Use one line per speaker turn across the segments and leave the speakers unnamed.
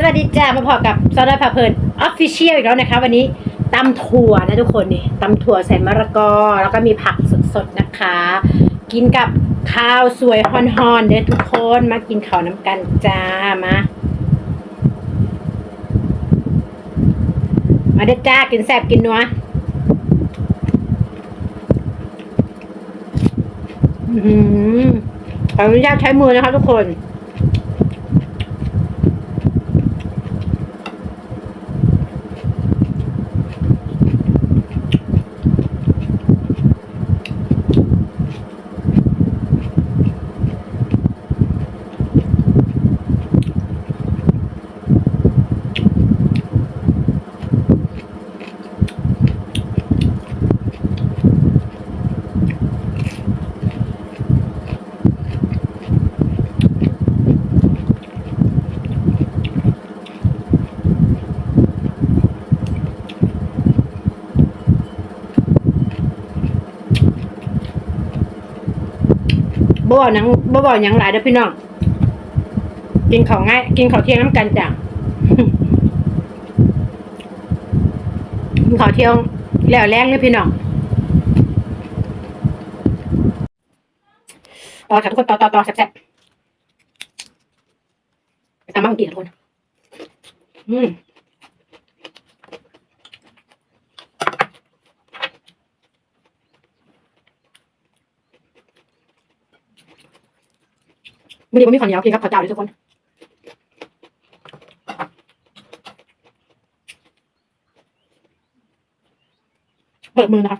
สวัสดีจ้ามาพอกับซอสพาเพลินออฟฟิเชียลอีกแล้วนะคะ วันนี้ตำถั่วนะทุกคนนี่ตำถั่วใส่มะละกอ แล้วก็มีผักสดๆนะคะ กินกับข้าวสวยฮอนๆเด้อทุกคนมากินข้าวน้ำกันจ้ามามาเด้อจ้ากินแซ่บกินนัวอื้อหือขออนุญาตใช้มือนะคะทุกคน บ่บอกยังบ่บอกยังหลายเด้อพี่น้องกินข้าวง่าย กินข้าวเที่ยงน้ำกันจ้ะกินข้าวเที่ยงแล้วแรงเลยพี่น้องต่อค่ะทุกคนต่อต่อต่อแซ่บๆไปตามมาเมื่อกี้ทุกคนอืม ไม่ดีว่ามีข้าวเหนียวกินกับข้าวเจ้าเลยทุกคนเปิดมือนะคะ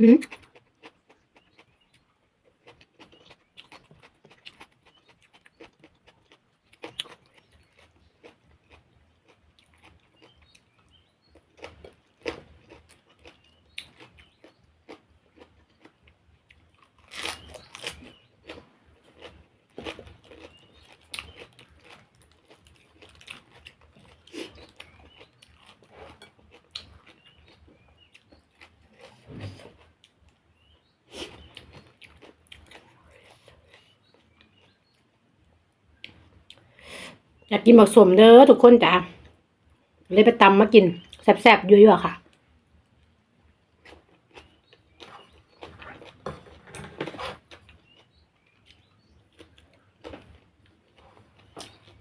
อืม อยากกินหมักสมเด้อทุกคนจ้ะเลยไปตำมากินแซ่บๆยั่วๆค่ะ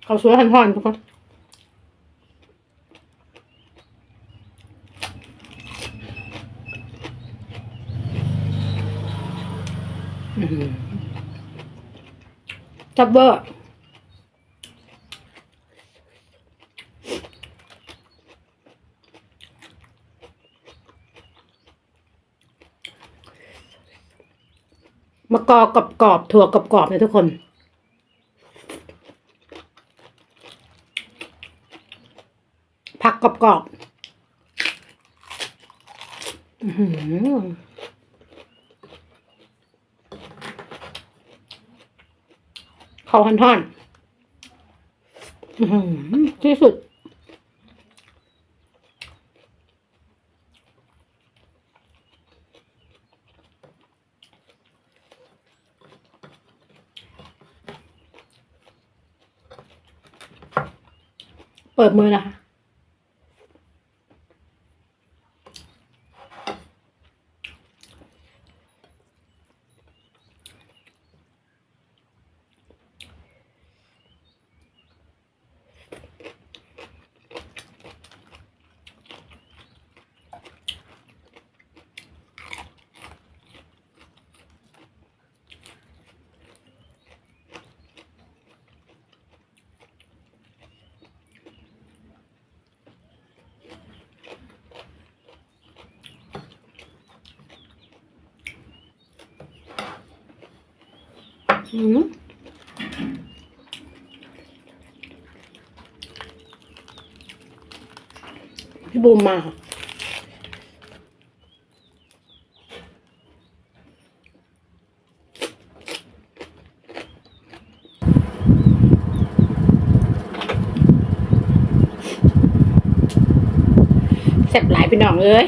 เขาสวยหันๆทุกคนอื้อหือจับเบอร์ มะกอกกรอบๆถั่วกรอบๆนะทุกคน ผักกรอบๆอือเขาหันท่อนที่สุด เปิดมือนะคะ อืมพี่บูมมาค่ะเสร็จหลายพี่น้องเอ้ย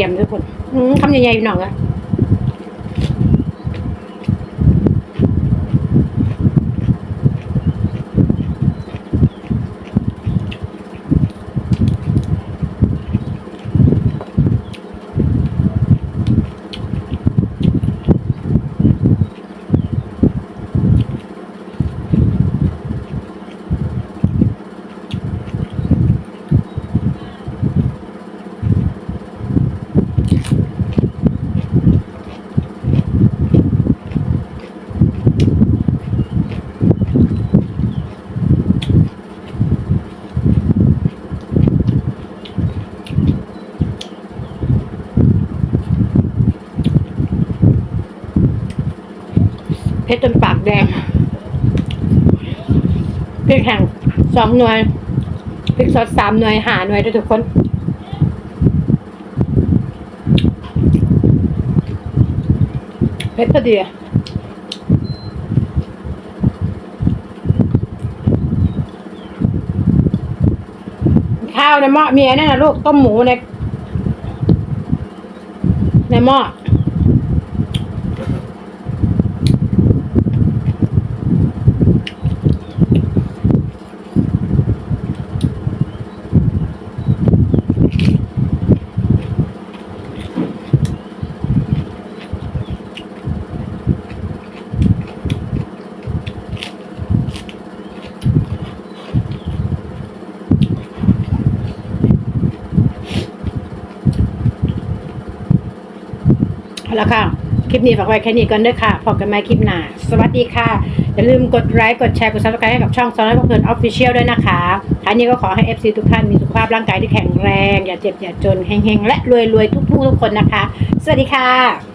ทียมทุกคนคำใหญ่ๆหน่อยอะ เพชรจนปากแดงพริกแห้งสองหน่วยพริกสดสามหน่วยหาหน่วยด้วยทุกคนเพชรพอดีอะข้าวในหม้อเมีไอ้นั่นนะลูกต้มหมูในในหม้อ เอาละค่ะ คลิปนี้ฝากไว้แค่นี้ก่อนเด้อค่ะพบกันใหม่คลิปหน้า สวัสดีค่ะ อย่าลืมกดไลค์ กดแชร์ กดซับสไครต์ให้กับช่องซอนและเพื่อนออฟฟิเชียลด้วยนะคะท้ายนี้ก็ขอให้ FC ทุกท่านมีสุขภาพร่างกายที่แข็งแรง อย่าเจ็บอย่าจนเฮงๆ และรวยๆทุกผู้ทุกคนนะคะ สวัสดีค่ะ